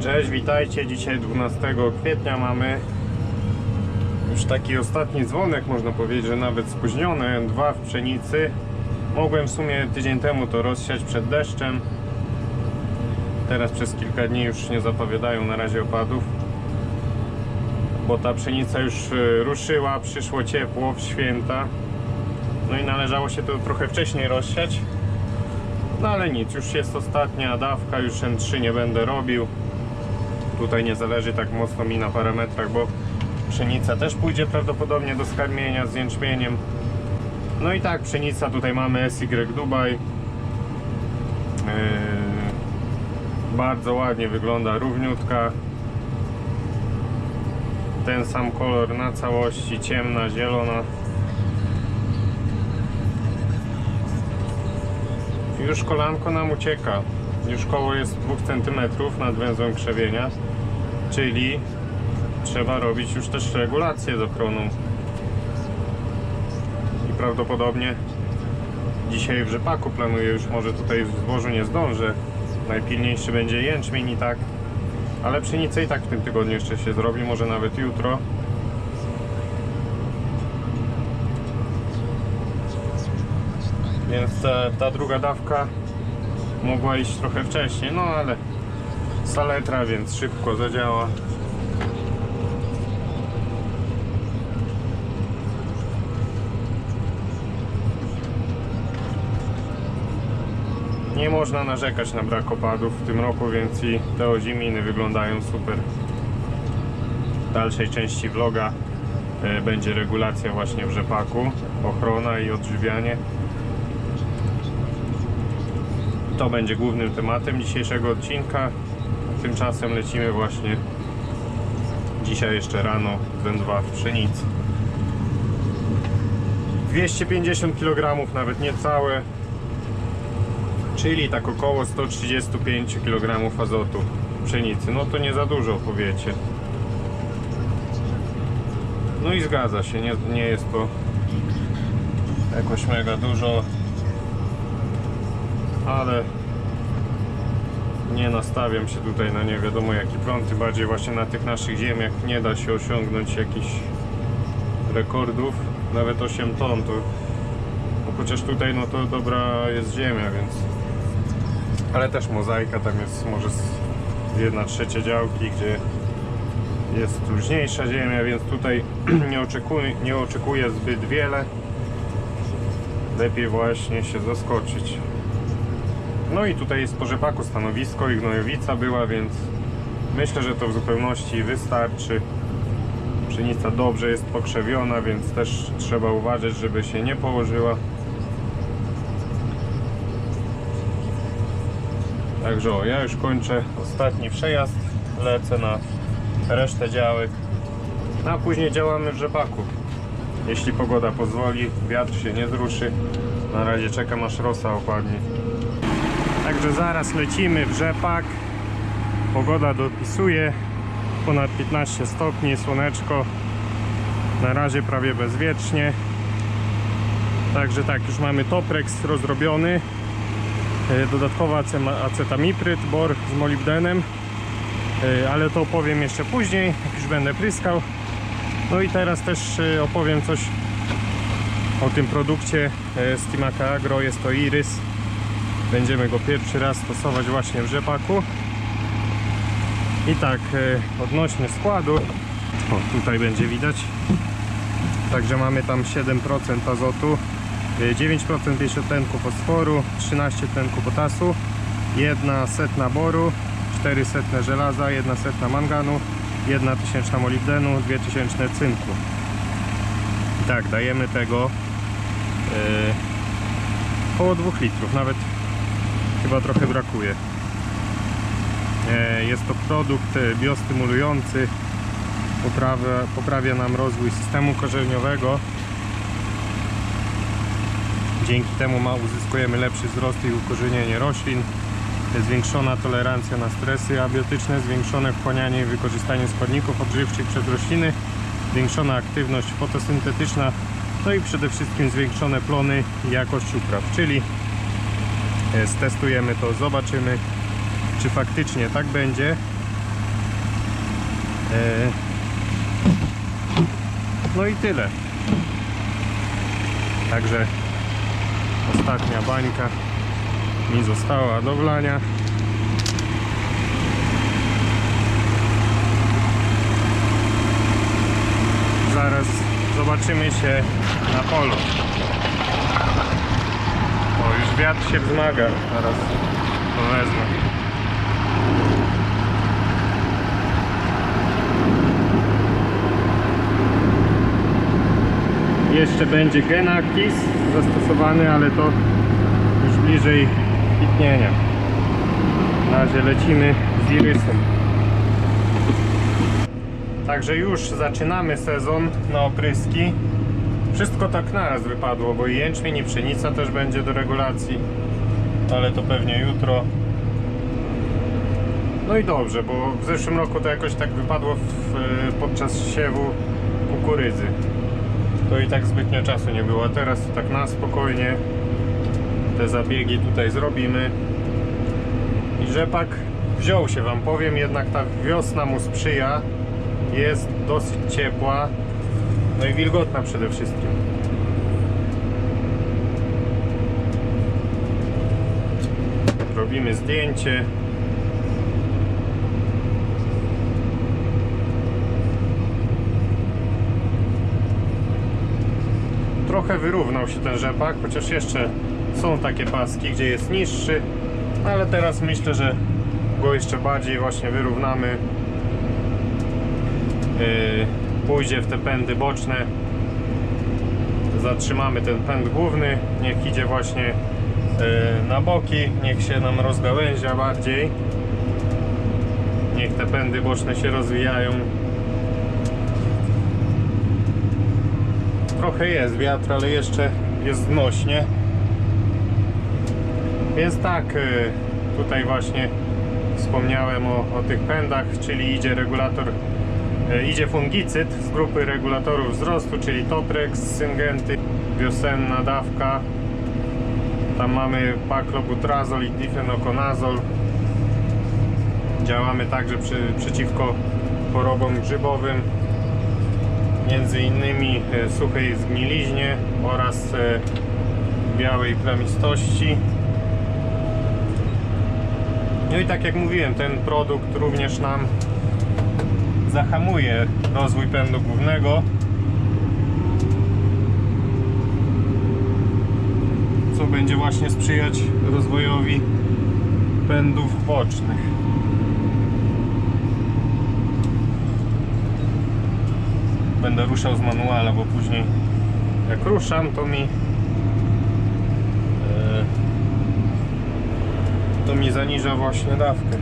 Cześć, witajcie. Dzisiaj 12 kwietnia mamy już taki ostatni dzwonek, można powiedzieć, że nawet spóźniony, M2 w pszenicy. Mogłem w sumie tydzień temu to rozsiać przed deszczem. Teraz przez kilka dni już nie zapowiadają na razie opadów. Bo ta pszenica już e, ruszyła, przyszło ciepło w święta. No i należało się to trochę wcześniej rozsiać. No ale nic, już jest ostatnia dawka, już M3 nie będę robił. Tutaj nie zależy tak mocno mi na parametrach, bo pszenica też pójdzie prawdopodobnie do skarmienia z jęczmieniem. No i tak, pszenica tutaj mamy SY Dubaj. Yy, bardzo ładnie wygląda, równiutka. Ten sam kolor na całości, ciemna, zielona. Już kolanko nam ucieka. Już koło jest 2 cm nad węzłem krzewienia, czyli trzeba robić już też regulację z ochroną. I prawdopodobnie dzisiaj w rzepaku planuję już może tutaj w zbożu nie zdążę. Najpilniejszy będzie jęczmień i tak. Ale pszenicę i tak w tym tygodniu jeszcze się zrobi, może nawet jutro. Więc ta, ta druga dawka mogła iść trochę wcześniej, no ale saletra, więc szybko zadziała. Nie można narzekać na brak opadów w tym roku, więc i te oziminy wyglądają super. W dalszej części vloga e, będzie regulacja właśnie w rzepaku, ochrona i odżywianie. To będzie głównym tematem dzisiejszego odcinka. Tymczasem lecimy właśnie dzisiaj jeszcze rano wędwa w pszenicy. 250 kg, nawet niecałe, czyli tak około 135 kg azotu pszenicy. No to nie za dużo powiecie. No i zgadza się, nie, nie jest to jakoś mega dużo, ale nie nastawiam się tutaj na nie wiadomo jaki prąd, tym bardziej właśnie na tych naszych ziemiach nie da się osiągnąć jakichś rekordów, nawet 8 ton to no chociaż tutaj no to dobra jest ziemia, więc ale też mozaika, tam jest może 1 trzecia działki, gdzie jest luźniejsza ziemia, więc tutaj nie oczekuję, nie oczekuję zbyt wiele. Lepiej właśnie się zaskoczyć no i tutaj jest po rzepaku stanowisko i gnojowica była, więc myślę, że to w zupełności wystarczy. Pszenica dobrze jest pokrzewiona, więc też trzeba uważać, żeby się nie położyła. Także o, ja już kończę ostatni przejazd, lecę na resztę działek, no a później działamy w rzepaku. Jeśli pogoda pozwoli, wiatr się nie zruszy. Na razie czekam aż rosa opadnie. Także zaraz lecimy w rzepak. Pogoda dopisuje. Ponad 15 stopni, słoneczko. Na razie prawie bezwiecznie. Także tak, już mamy Toprex rozrobiony. E, Dodatkowo acetamipryt, bor z molibdenem. E, Ale to opowiem jeszcze później, jak już będę pryskał. No i teraz też e, opowiem coś o tym produkcie z Timaka Agro. Jest to Iris. Będziemy go pierwszy raz stosować właśnie w rzepaku. I tak, e, odnośnie składu, o tutaj będzie widać. Także mamy tam 7% azotu, e, 9% pięciotlenku fosforu, 13 tlenku potasu, 1 setna boru, 4 setne żelaza, 1 setna manganu, 1 tysięczna molibdenu, 2 tysięczne cynku. I tak, dajemy tego e, około 2 litrów, nawet chyba trochę brakuje. E, Jest to produkt e, biostymulujący, poprawia, poprawia nam rozwój systemu korzeniowego. Dzięki temu ma, uzyskujemy lepszy wzrost i ukorzenienie roślin, zwiększona tolerancja na stresy abiotyczne, zwiększone wchłanianie i wykorzystanie składników odżywczych przez rośliny, zwiększona aktywność fotosyntetyczna, no i przede wszystkim zwiększone plony i jakość upraw, czyli stestujemy to, zobaczymy czy faktycznie tak będzie. E, No i tyle. Także ostatnia bańka mi została do wlania. Zaraz zobaczymy się na polu. Już wiatr się wzmaga. Zaraz to wezmę. Jeszcze będzie Genakis zastosowany, ale to już bliżej kwitnienia. Na razie lecimy z irysem. Także już zaczynamy sezon na opryski. Wszystko tak naraz wypadło, bo i jęczmień i pszenica też będzie do regulacji, ale to pewnie jutro. No i dobrze, bo w zeszłym roku to jakoś tak wypadło w, podczas siewu kukurydzy. To i tak zbytnio czasu nie było, a teraz to tak na spokojnie te zabiegi tutaj zrobimy. I rzepak wziął się wam powiem, jednak ta wiosna mu sprzyja. Jest dosyć ciepła, no i wilgotna przede wszystkim. Robimy zdjęcie. Trochę wyrównał się ten rzepak, chociaż jeszcze są takie paski, gdzie jest niższy, ale teraz myślę, że go jeszcze bardziej właśnie wyrównamy. Yy, pójdzie w te pędy boczne. Zatrzymamy ten pęd główny, niech idzie właśnie yy, na boki, niech się nam rozgałęzia bardziej. Niech te pędy boczne się rozwijają. Trochę jest wiatr, ale jeszcze jest znośnie. Więc tak, yy, tutaj właśnie wspomniałem o, o tych pędach, czyli idzie regulator E, Idzie fungicyd z grupy regulatorów wzrostu, czyli Toprex, Syngenty, wiosenna dawka. Tam mamy paklobutrazol i difenokonazol. Działamy także przy, przeciwko chorobom grzybowym, między innymi e, suchej zgniliźnie oraz e, białej plamistości. No i tak jak mówiłem, ten produkt również nam zahamuje rozwój pędu głównego. Co będzie właśnie sprzyjać rozwojowi pędów bocznych. Będę ruszał z manuala, bo później jak ruszam to mi e, to mi zaniża właśnie dawkę.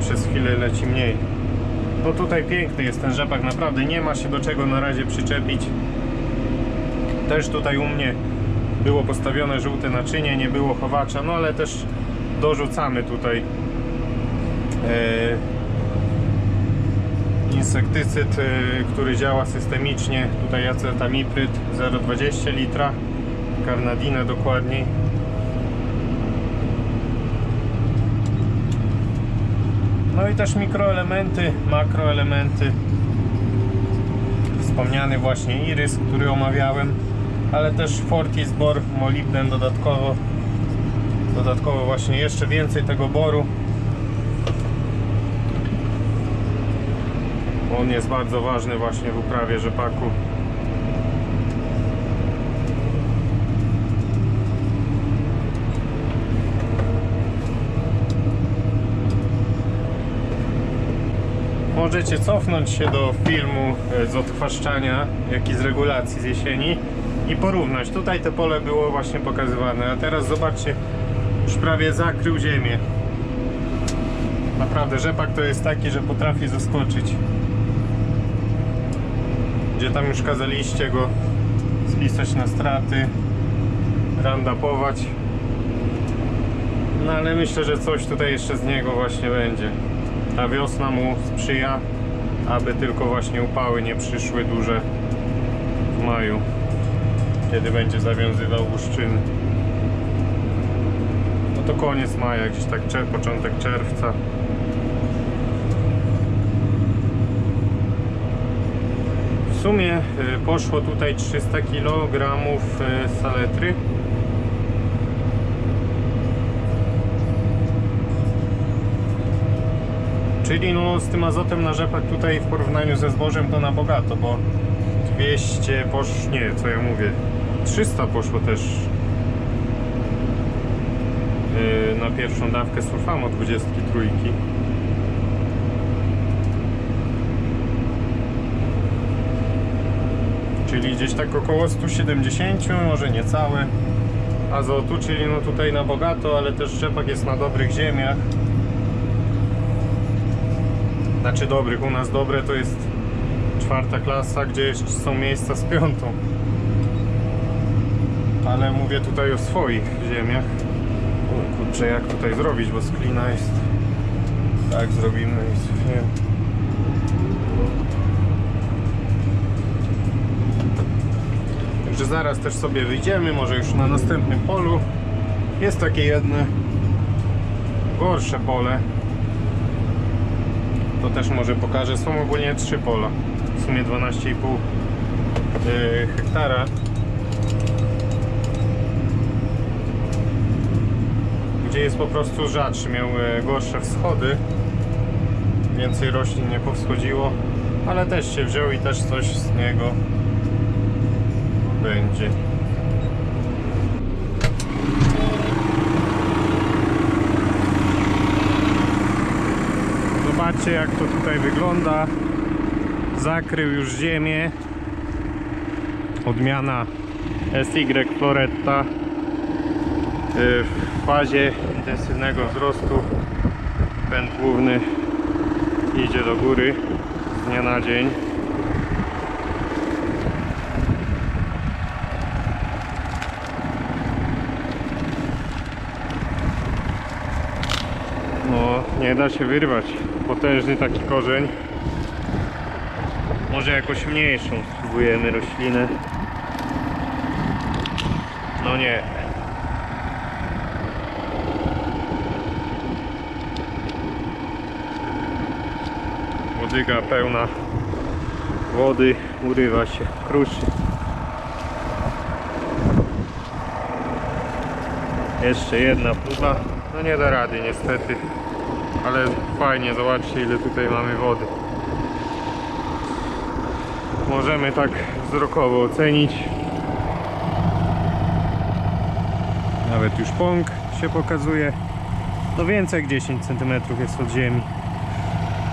Przez chwilę leci mniej no tutaj piękny jest ten rzepak, naprawdę nie ma się do czego na razie przyczepić. Też tutaj u mnie było postawione żółte naczynie, nie było chowacza, no ale też dorzucamy tutaj e, insektycyd, e, który działa systemicznie. Tutaj acetamipryt 0,20 litra, karnadinę dokładniej. No i też mikroelementy, makroelementy. Wspomniany właśnie irys, który omawiałem, ale też Fortis bor, molibden dodatkowo. Dodatkowo właśnie jeszcze więcej tego boru. On jest bardzo ważny właśnie w uprawie rzepaku. Możecie cofnąć się do filmu e, z odchwaszczania, jak i z regulacji z jesieni i porównać. Tutaj to pole było właśnie pokazywane, a teraz zobaczcie, już prawie zakrył ziemię. Naprawdę rzepak to jest taki, że potrafi zaskoczyć. Gdzie tam już kazaliście go spisać na straty, randapować. No ale myślę, że coś tutaj jeszcze z niego właśnie będzie ta wiosna mu sprzyja, aby tylko właśnie upały nie przyszły duże w maju, kiedy będzie zawiązywał łuszczyny. No to koniec maja, gdzieś tak czer początek czerwca. W sumie y, poszło tutaj 300 kg y, saletry Czyli no z tym azotem na rzepak tutaj w porównaniu ze zbożem to na bogato, bo 200 poszło, nie, co ja mówię, 300 poszło też yy, na pierwszą dawkę sulfamo 23. Czyli gdzieś tak około 170, może niecałe azotu, czyli no tutaj na bogato, ale też rzepak jest na dobrych ziemiach. Znaczy dobrych, u nas dobre to jest czwarta klasa, gdzie są miejsca z piątą. Ale mówię tutaj o swoich ziemiach. Kurczę, jak tutaj zrobić, bo sklina jest. Tak zrobimy i nie. Także zaraz też sobie wyjdziemy, może już na następnym polu. Jest takie jedno gorsze pole. To też może pokażę. Są ogólnie trzy pola. W sumie 12,5 yy, hektara. Gdzie jest po prostu rzadszy, miał e, gorsze wschody. Więcej roślin nie powschodziło, ale też się wziął i też coś z niego będzie. Zobaczcie jak to tutaj wygląda. Zakrył już ziemię. Odmiana SY Floretta Y, w fazie intensywnego wzrostu. Pęd główny idzie do góry z dnia na dzień. No, nie da się wyrwać. Potężny taki korzeń. Może jakąś mniejszą spróbujemy roślinę. No nie. Łodyga pełna wody, urywa się, kruszy. Jeszcze jedna próba. No nie da rady niestety. Ale fajnie, zobaczcie ile tutaj mamy wody. Możemy tak wzrokowo ocenić. Nawet już pąk się pokazuje. No więcej jak 10 cm jest od ziemi.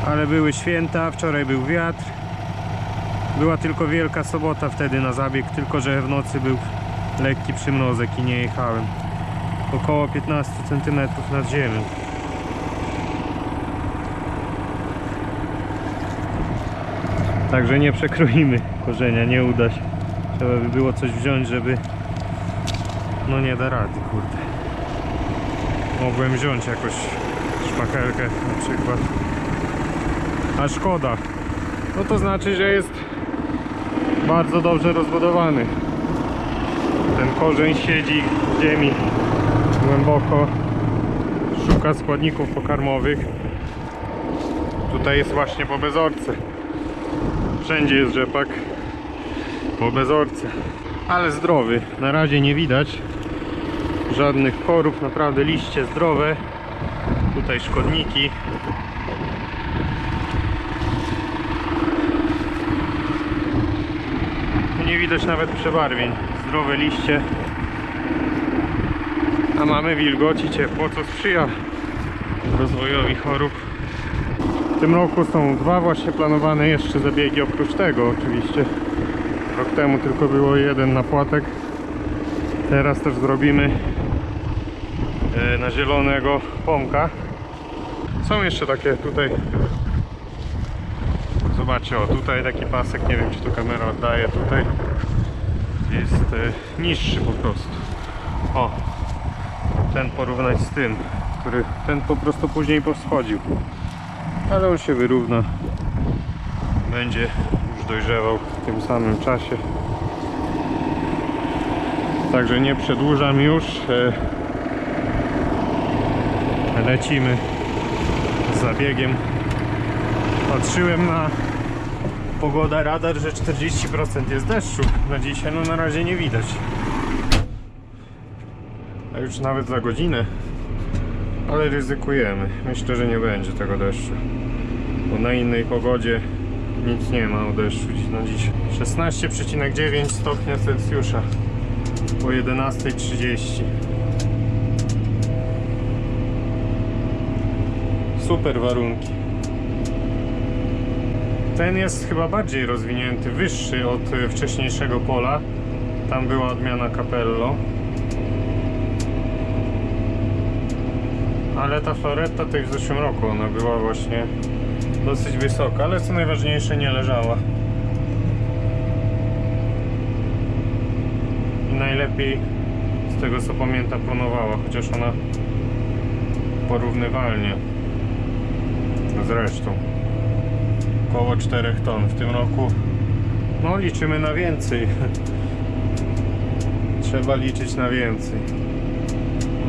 Ale były święta, wczoraj był wiatr. Była tylko wielka sobota wtedy na zabieg, tylko że w nocy był lekki przymrozek i nie jechałem około 15 cm nad ziemią. Także nie przekroimy korzenia, nie uda się. Trzeba by było coś wziąć, żeby... No nie da rady, kurde. Mogłem wziąć jakoś szpachelkę na przykład. A szkoda. No to znaczy, że jest bardzo dobrze rozbudowany. Ten korzeń siedzi w ziemi głęboko szuka składników pokarmowych. Tutaj jest właśnie po bezorce. Wszędzie jest rzepak po bezorce. Ale zdrowy, na razie nie widać żadnych chorób, naprawdę liście zdrowe. Tutaj szkodniki. Nie widać nawet przebarwień. Zdrowe liście a mamy wilgoć i ciepło, co sprzyja rozwojowi chorób. W tym roku są dwa właśnie planowane jeszcze zabiegi, oprócz tego oczywiście. Rok temu tylko było jeden napłatek. Teraz też zrobimy e, na zielonego pąka. Są jeszcze takie tutaj Zobaczcie, o tutaj taki pasek, nie wiem czy to kamera oddaje tutaj jest e, niższy po prostu. O, ten porównać z tym, który ten po prostu później powschodził. Ale on się wyrówna. Będzie już dojrzewał w tym samym czasie. Także nie przedłużam już. E, Lecimy z zabiegiem. Patrzyłem na pogoda radar, że 40% jest deszczu. Na dzisiaj no na razie nie widać. A już nawet za godzinę. Ale ryzykujemy. Myślę, że nie będzie tego deszczu. Bo na innej pogodzie nic nie ma o deszczu na dziś. 16,9 stopnia Celsjusza o 11.30. Super warunki. Ten jest chyba bardziej rozwinięty, wyższy od wcześniejszego pola. Tam była odmiana Capello. Ale ta Floretta to już w zeszłym roku ona była właśnie dosyć wysoka, ale co najważniejsze nie leżała. I najlepiej z tego co pamiętam planowała, chociaż ona porównywalnie z resztą około 4 ton w tym roku. No liczymy na więcej. Trzeba liczyć na więcej.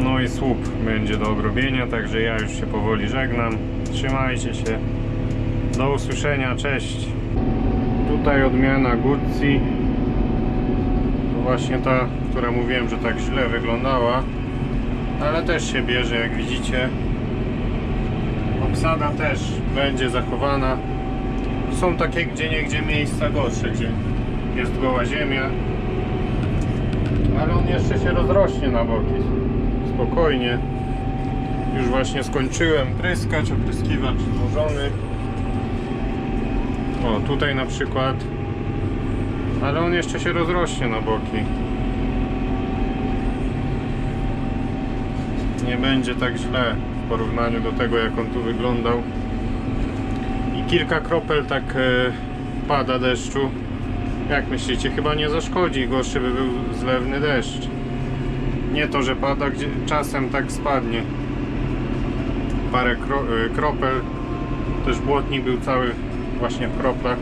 No i słup będzie do obrobienia, także ja już się powoli żegnam. Trzymajcie się. Do usłyszenia, cześć. Tutaj odmiana Guzzi. To właśnie ta, która mówiłem, że tak źle wyglądała. Ale też się bierze, jak widzicie. Obsada też będzie zachowana. Są takie gdzie niegdzie miejsca gorsze, gdzie jest goła ziemia. Ale on jeszcze się rozrośnie na boki. Spokojnie. Już właśnie skończyłem pryskać, opryskiwacz złożony. O, tutaj na przykład. Ale on jeszcze się rozrośnie na boki. Nie będzie tak źle w porównaniu do tego, jak on tu wyglądał. I kilka kropel tak e, pada deszczu. Jak myślicie, chyba nie zaszkodzi, gorszy by był zlewny deszcz. Nie to, że pada, gdzie czasem tak spadnie. Parę kro, e, kropel. Też błotnik był cały właśnie w kroplach.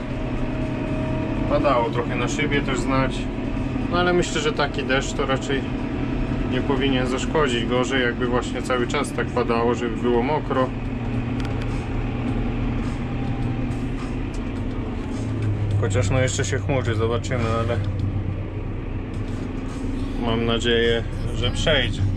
Padało trochę na szybie też znać. No ale myślę, że taki deszcz to raczej nie powinien zaszkodzić. Gorzej jakby właśnie cały czas tak padało, żeby było mokro. Chociaż no jeszcze się chmurzy, zobaczymy, ale mam nadzieję, że przejdzie.